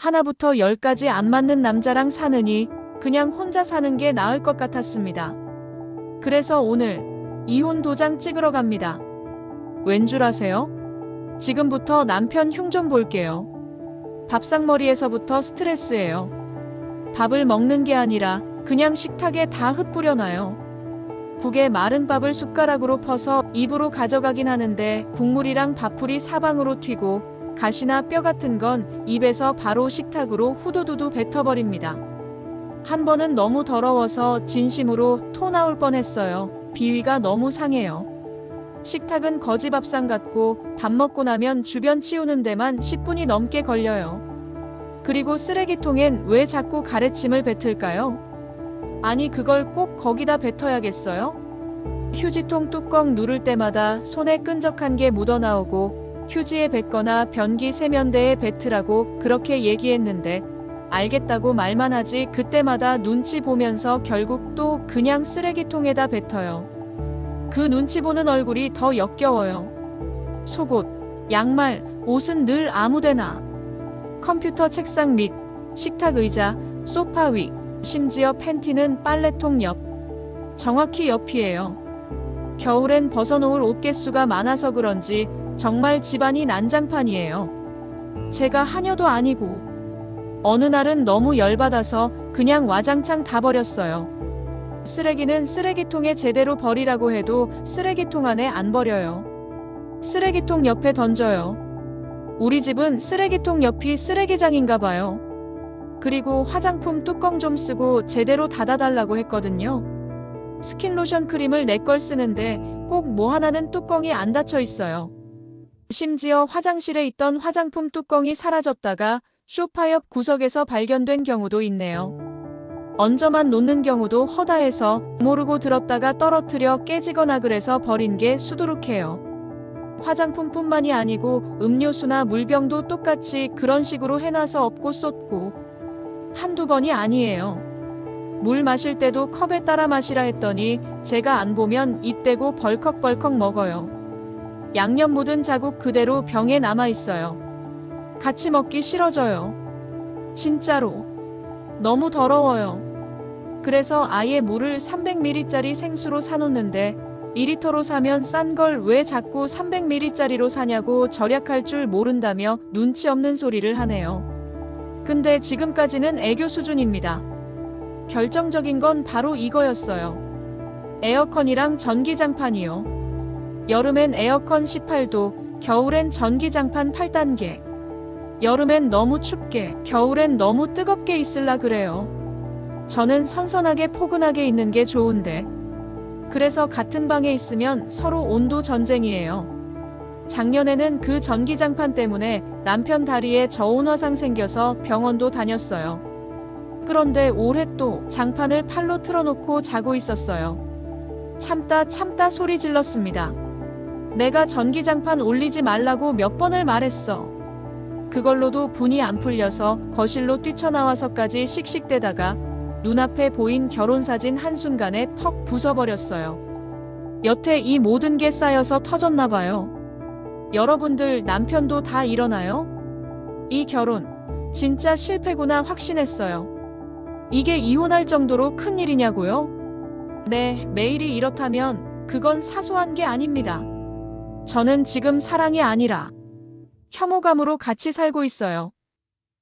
하나부터 열까지 안 맞는 남자랑 사느니 그냥 혼자 사는 게 나을 것 같았습니다. 그래서 오늘 이혼 도장 찍으러 갑니다. 왠 줄 아세요? 지금부터 남편 흉 좀 볼게요. 밥상머리에서부터 스트레스예요. 밥을 먹는 게 아니라 그냥 식탁에 다 흩뿌려놔요. 국에 마른 밥을 숟가락으로 퍼서 입으로 가져가긴 하는데 국물이랑 밥풀이 사방으로 튀고 가시나 뼈 같은 건 입에서 바로 식탁으로 후두두두 뱉어버립니다. 한 번은 너무 더러워서 진심으로 토 나올 뻔했어요. 비위가 너무 상해요. 식탁은 거지 밥상 같고 밥 먹고 나면 주변 치우는 데만 10분이 넘게 걸려요. 그리고 쓰레기통엔 왜 자꾸 가래침을 뱉을까요? 아니 그걸 꼭 거기다 뱉어야겠어요? 휴지통 뚜껑 누를 때마다 손에 끈적한 게 묻어나오고 휴지에 뱉거나 변기 세면대에 뱉으라고 그렇게 얘기했는데 알겠다고 말만 하지 그때마다 눈치 보면서 결국 또 그냥 쓰레기통에다 뱉어요. 그 눈치 보는 얼굴이 더 역겨워요. 속옷, 양말, 옷은 늘 아무데나. 컴퓨터 책상 밑, 식탁 의자, 소파 위, 심지어 팬티는 빨래통 옆. 정확히 옆이에요. 겨울엔 벗어놓을 옷 개수가 많아서 그런지 정말 집안이 난장판이에요. 제가 하녀도 아니고. 어느 날은 너무 열받아서 그냥 와장창 다 버렸어요. 쓰레기는 쓰레기통에 제대로 버리라고 해도 쓰레기통 안에 안 버려요. 쓰레기통 옆에 던져요. 우리 집은 쓰레기통 옆이 쓰레기장인가 봐요. 그리고 화장품 뚜껑 좀 쓰고 제대로 닫아달라고 했거든요. 스킨 로션 크림을 내 걸 쓰는데 꼭 뭐 하나는 뚜껑이 안 닫혀 있어요. 심지어 화장실에 있던 화장품 뚜껑이 사라졌다가 쇼파 옆 구석에서 발견된 경우도 있네요. 얹어만 놓는 경우도 허다해서 모르고 들었다가 떨어뜨려 깨지거나 그래서 버린 게 수두룩해요. 화장품뿐만이 아니고 음료수나 물병도 똑같이 그런 식으로 해놔서 없고 쏟고 한두 번이 아니에요. 물 마실 때도 컵에 따라 마시라 했더니 제가 안 보면 입 대고 벌컥벌컥 먹어요. 양념 묻은 자국 그대로 병에 남아 있어요. 같이 먹기 싫어져요. 진짜로. 너무 더러워요. 그래서 아예 물을 300ml짜리 생수로 사놓는데 2리터로 사면 싼 걸 왜 자꾸 300ml짜리로 사냐고 절약할 줄 모른다며 눈치 없는 소리를 하네요. 근데 지금까지는 애교 수준입니다. 결정적인 건 바로 이거였어요. 에어컨이랑 전기장판이요. 여름엔 에어컨 18도, 겨울엔 전기장판 8단계. 여름엔 너무 춥게, 겨울엔 너무 뜨겁게 있을라 그래요. 저는 선선하게 포근하게 있는 게 좋은데. 그래서 같은 방에 있으면 서로 온도 전쟁이에요. 작년에는 그 전기장판 때문에 남편 다리에 저온 화상 생겨서 병원도 다녔어요. 그런데 올해 또 장판을 팔로 틀어놓고 자고 있었어요. 참다 참다 소리 질렀습니다. 내가 전기장판 올리지 말라고 몇 번을 말했어. 그걸로도 분이 안 풀려서 거실로 뛰쳐나와서까지 씩씩대다가 눈앞에 보인 결혼사진 한순간에 퍽 부숴버렸어요. 여태 이 모든 게 쌓여서 터졌나 봐요. 여러분들 남편도 다 이러나요? 이 결혼 진짜 실패구나 확신했어요. 이게 이혼할 정도로 큰 일이냐고요? 네, 매일이 이렇다면 그건 사소한 게 아닙니다. 저는 지금 사랑이 아니라 혐오감으로 같이 살고 있어요.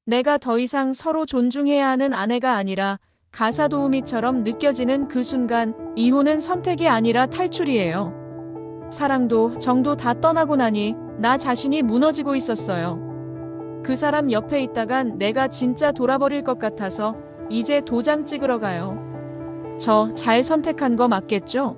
내가 더 이상 서로 존중해야 하는 아내가 아니라 가사 도우미처럼 느껴지는 그 순간 이혼은 선택이 아니라 탈출이에요. 사랑도 정도 다 떠나고 나니 나 자신이 무너지고 있었어요. 그 사람 옆에 있다간 내가 진짜 돌아버릴 것 같아서 이제 도장 찍으러 가요. 저 잘 선택한 거 맞겠죠?